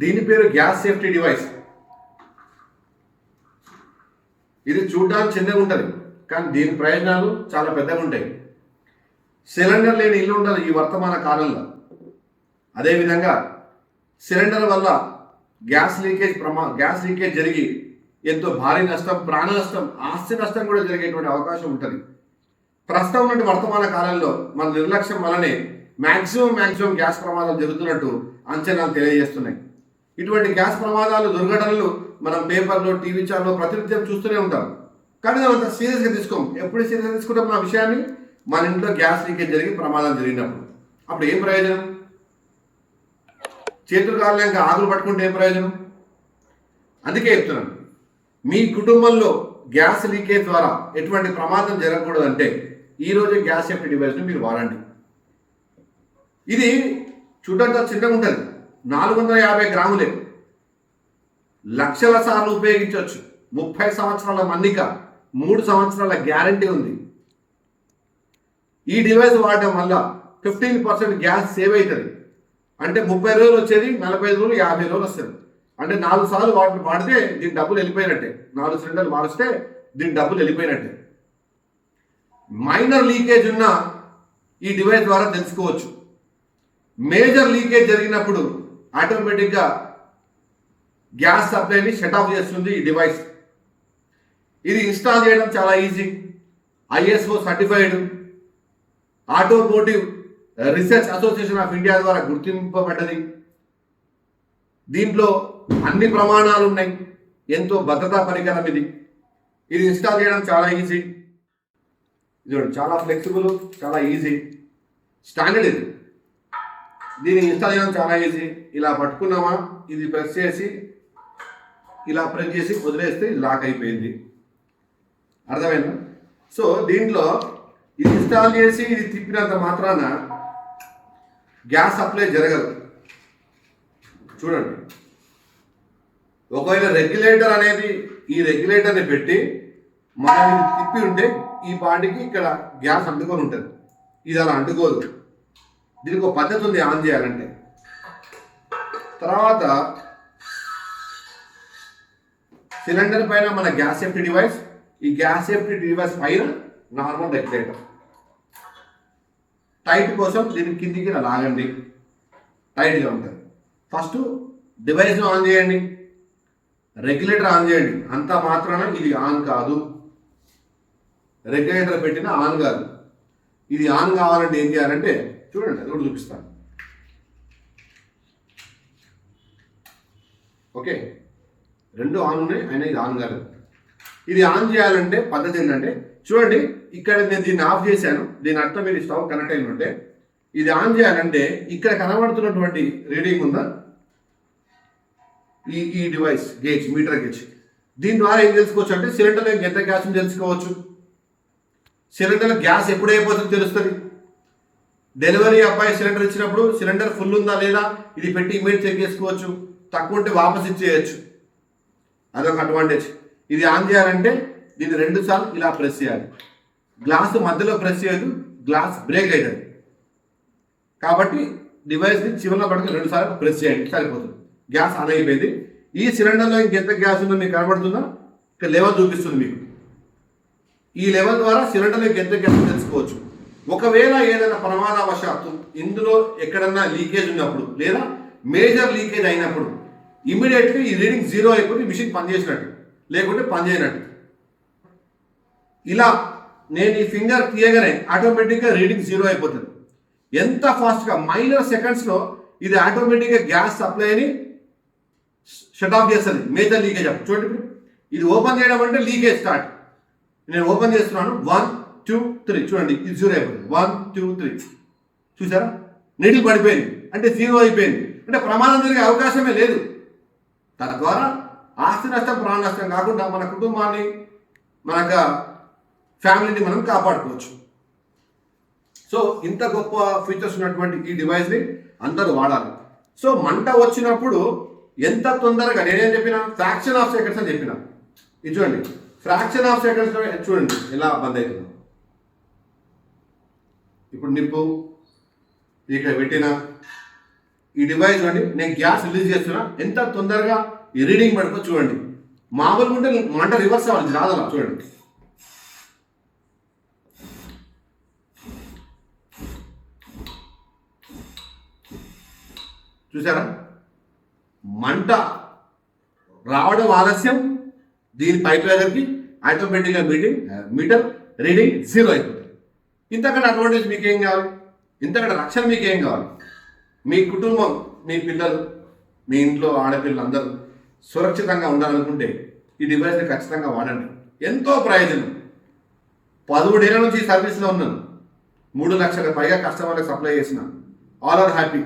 దీని పేరు gas safety device. ఇది చూడడానికి చిన్నగా ఉంటుంది కానీ దీని ప్రయోజనాలు చాలా పెద్దగా ఉంటాయి. సిలిండర్ లేని ఇల్లు ఉండదు ఈ వర్తమాన కాలంలో. అదేవిధంగా సిలిండర్ వల్ల గ్యాస్ లీకేజ్ ప్రమా గ్యాస్ లీకేజ్ జరిగి ఎంతో భారీ నష్టం ప్రాణ నష్టం ఆస్తి నష్టం కూడా జరిగేటువంటి అవకాశం ఉంటుంది. ప్రస్తుతం నుండి వర్తమాన కాలంలో మన నిర్లక్ష్యం వల్లనే మ్యాక్సిమం మ్యాక్సిమం గ్యాస్ ప్రమాదాలు జరుగుతున్నట్టు అంచనాలు తెలియజేస్తున్నాయి. ఇటువంటి గ్యాస్ ప్రమాదాలు దుర్ఘటనలు మనం పేపర్లో టీవీ ఛానల్లో ప్రతినిత్యం చూస్తూనే ఉంటాం. కానీ మనం అంత సీరియస్గా తీసుకోం. ఎప్పుడు సీరియస్గా తీసుకుంటాం మన విషయాన్ని? మన ఇంట్లో గ్యాస్ లీకేజ్ జరిగి ప్రమాదం జరిగినప్పుడు. అప్పుడు ఏం ప్రయోజనం? చేతులు కాలేక ఆకులు పట్టుకుంటే ఏం ప్రయోజనం? అందుకే చెప్తున్నాను. మీ కుటుంబంలో గ్యాస్ లీకేజ్ ద్వారా ఎటువంటి ప్రమాదం జరగకూడదు అంటే గ్యాస్ సేఫ్టీ డివైస్ని మీరు వాడండి. ఇది చూడడానికి చిన్నగా ఉంటుంది. నాలుగు వందల యాభై గ్రాములే. లక్షల సార్లు ఉపయోగించవచ్చు. ముప్పై సంవత్సరాల మన్నిక మూడు సంవత్సరాల గ్యారంటీ ఉంది. ఈ డివైస్ వాడటం వల్ల ఫిఫ్టీన్ పర్సెంట్ గ్యాస్ సేవ్ అవుతుంది. అంటే ముప్పై రోజులు వచ్చేది నలభై ఐదు రోజులు యాభై రోజులు వస్తుంది. అంటే నాలుగు సార్లు వాటి వాడితే దీని డబ్బులు వెళ్ళిపోయినట్టే. నాలుగు సిలిండర్లు మారిస్తే దీని డబ్బులు వెళ్ళిపోయినట్టే. మైనర్ లీకేజ్ ఉన్న ఈ డివైస్ ద్వారా తెలుసుకోవచ్చు. మేజర్ లీకేజ్ జరిగినప్పుడు ఆటోమేటిక్గా గ్యాస్ సప్లైని షట్ ఆఫ్ చేస్తుంది ఈ డివైస్. ఇది ఇన్స్టాల్ చేయడం చాలా easy. ISO certified. Automotive research association of India ద్వారా గుర్తింపబడ్డది. దీంట్లో అన్ని ప్రమాణాలు ఉన్నాయి. ఎంతో భద్రతా పరికరం ఇది. ఇది ఇన్స్టాల్ చేయడం చాలా ఈజీ. ఇది చూడండి చాలా ఫ్లెక్సిబుల్ చాలా ఈజీ. స్టాండర్డ్ ఇది. దీన్ని ఇన్స్టాల్ చేయడం చాలా ఈజీ ఇలా పట్టుకున్నామా? ఇది ప్రెస్ చేసి ఇలా ప్రెస్ చేసి వదిలేస్తే లాక్ అయిపోయింది. అర్థమైందా? సో దీంట్లో ఇది ఇన్స్టాల్ చేసి ఇది తిప్పినంత మాత్రాన గ్యాస్ సప్లై జరగదు. చూడండి. ఒకవేళ రెగ్యులేటర్ అనేది ఈ రెగ్యులేటర్ని పెట్టి మనం తిప్పి ఉంటే ఈ పాటికి ఇక్కడ గ్యాస్ అంటుకొని ఉంటుంది. ఇది అలా అంటుకోదు. దీనికి ఒక పద్ధతి ఉంది ఆన్ చేయాలంటే. తర్వాత సిలిండర్ పైన మన గ్యాస్ సేఫ్టీ డివైస్ ఈ గ్యాస్ సేఫ్టీ డివైస్ పైన నార్మల్ రెగ్యులేటర్. టైట్ కోసం దీని కిందికి ఇలా లాగండి. టైట్గా ఉంటుంది. ఫస్ట్ డివైస్ ఆన్ చేయండి. రెగ్యులేటర్ ఆన్ చేయండి. అంత మాత్రాన ఇది ఆన్ కాదు. రెగ్యులేటర్ పెట్టిన ఆన్ కాదు. ఇది ఆన్ కావాలంటే ఏం చేయాలంటే చూడండి అది కూడా చూపిస్తాను. ఓకే రెండు ఆన్ ఉన్నాయి అయినా ఇది ఆన్ కాలేదు ఇది ఆన్ చేయాలంటే పద్ధతి ఏంటంటే చూడండి ఇక్కడ నేను దీన్ని ఆఫ్ చేశాను దీని అర్థం మీరు స్టవ్ కనెక్ట్ అయిన ఉంటే ఇది ఆన్ చేయాలంటే ఇక్కడ కనబడుతున్నటువంటి రీడింగ్ ఉందా? ఈ ఈ డివైస్ గేజ్ మీటర్ గేజ్. దీని ద్వారా ఏం తెలుసుకోవచ్చు అంటే సిలిండర్లో ఎంత గ్యాస్ తెలుసుకోవచ్చు. సిలిండర్లో గ్యాస్ ఎప్పుడు తెలుస్తుంది. డెలివరీ అబ్బాయి సిలిండర్ ఇచ్చినప్పుడు సిలిండర్ ఫుల్ ఉందా లేదా ఇది పెట్టి మీరు చెక్ చేసుకోవచ్చు తక్కువ ఉంటే వాపస్ ఇచ్చేయచ్చు. అదొక అడ్వాంటేజ్. ఇది ఆన్ చేయాలంటే దీన్ని రెండు సార్లు ఇలా ప్రెస్ చేయాలి. గ్లాస్ మధ్యలో ప్రెస్ చేయదు గ్లాస్ బ్రేక్ అవుతుంది కాబట్టి డివైస్ని చివరిలో పడక రెండు సార్లు ప్రెస్ చేయండి సరిపోతుంది. గ్యాస్ ఆన్ అయిపోయింది. ఈ సిలిండర్లో ఇంకెంత గ్యాస్ ఉందో మీకు కనబడుతుందా? ఇక్కడ లెవెల్ చూపిస్తుంది మీకు. ఈ లెవెల్ ద్వారా సిలిండర్లో ఎంత గ్యాస్ తెలుసుకోవచ్చు. ఒకవేళ ఏదైనా ప్రమాదవశాత్తు ఇందులో ఎక్కడన్నా లీకేజ్ ఉన్నప్పుడు లేదా మేజర్ లీకేజ్ అయినప్పుడు ఇమీడియట్లీ ఈ రీడింగ్ జీరో అయిపోయి మిషన్ పనిచేసినట్టు లేకుంటే పనిచేయనట్టు ఇలా నేను ఈ ఫింగర్ తీయగానే ఆటోమేటిక్గా రీడింగ్ జీరో అయిపోతుంది. ఎంత ఫాస్ట్గా మైనర్ సెకండ్స్లో ఇది ఆటోమేటిక్గా గ్యాస్ సప్లైని షట్ ఆఫ్ చేస్తుంది. మేజర్ లీకేజ్ అప్ చూడండి ఇది ఓపెన్ చేయడం అంటే లీకేజ్ స్టార్ట్ నేను ఓపెన్ చేస్తున్నాను. వన్ టూ త్రీ చూడండి ఇది జీరో అయిపోయింది వన్ టూ త్రీ చూసారా? నీటికి పడిపోయింది. అంటే జీరో అయిపోయింది. అంటే ప్రమాదం జరిగే అవకాశమే లేదు. తద్వారా ఆస్తి నష్టం ప్రాణ నష్టం కాకుండా మన కుటుంబాన్ని మన యొక్క ఫ్యామిలీని మనం కాపాడుకోవచ్చు. సో ఇంత గొప్ప ఫీచర్స్ ఉన్నటువంటి ఈ డివైస్ని అందరూ వాడాలి. సో మంట వచ్చినప్పుడు ఎంత తొందరగా నేనేం చెప్పిన? ఫ్రాక్షన్ ఆఫ్ సెకండ్స్ అని చెప్పిన. ఇది చూడండి. ఫ్రాక్షన్ ఆఫ్ సెకండ్స్ చూడండి ఎలా బంద్ అవుతుంది. ఇప్పుడు నిప్పు ఇక్కడ పెట్టిన. ఈ డివైస్ చూడండి నేను గ్యాస్ రిలీజ్ చేస్తున్నా. ఎంత తొందరగా ఈ రీడింగ్ పడుకో చూడండి. మామూలుగా ఉంటే మంట రివర్స్ అవ్వాలి రాదలా చూడండి. చూసారా? మంట రావడం ఆలస్యం. దీని పైప్ దగ్గరికి ఆటోమేటిక్గా మీటింగ్ మీటర్ రీడింగ్ జీరో అయిపోతుంది. ఇంతకంటే అడ్వాంటేజ్ మీకేం కావాలి? ఇంతకన్నా రక్షణ మీకేం కావాలి? మీ కుటుంబం మీ పిల్లలు మీ ఇంట్లో ఆడపిల్లలు అందరూ సురక్షితంగా ఉండాలనుకుంటే ఈ డివైస్ని ఖచ్చితంగా వాడండి. ఎంతో ప్రయోజనం. పదమూడేళ్ళ నుంచి ఈ సర్వీస్లో ఉన్నాను. మూడు లక్షల పైగా కస్టమర్లకు సప్లై చేసిన. All are happy